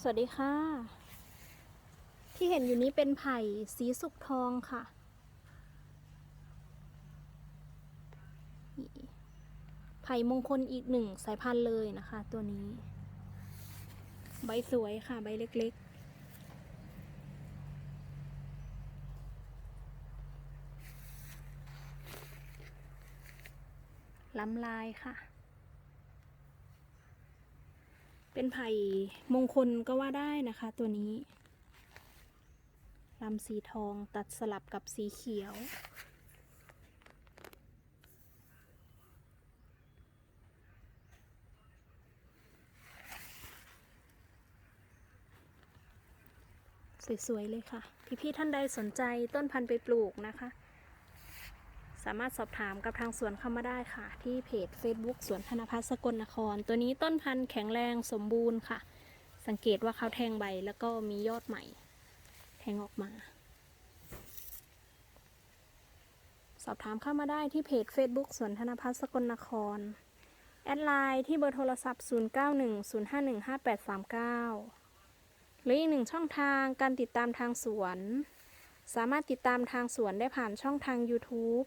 สวัสดีค่ะ ที่เห็นอยู่นี้เป็นไผ่สีสุกทองค่ะ ไผ่มงคลอีกหนึ่งสายพันธุ์เลยนะคะ ตัวนี้ ใบสวยค่ะใบเล็กๆล้ำลายค่ะ เป็นไผ่มงคลก็ว่าได้นะคะตัวนี้ลำสีทองตัดสลับกับสีเขียว สวย ๆ เลยค่ะ พี่ ๆ ท่านใดสนใจต้นพันธุ์ไปปลูกนะคะ สามารถสอบถามกับทางสวนเข้ามาได้ค่ะ ที่เพจ Facebook สวนธนพัฒน์สกลนคร ตัวนี้ต้นพันธุ์แข็งแรงสมบูรณ์ค่ะ สังเกตว่าเขาแทงใบแล้วก็มียอดใหม่ แทงออกมา สอบถามเข้ามาได้ที่เพจ Facebook สวนธนพัฒน์สกลนคร แอดไลน์ที่เบอร์โทรศัพท์ 0910515839 หรืออีกหนึ่งช่องทางการติดตามทางสวนสามารถติดตามทางสวนได้ผ่านช่องทาง YouTube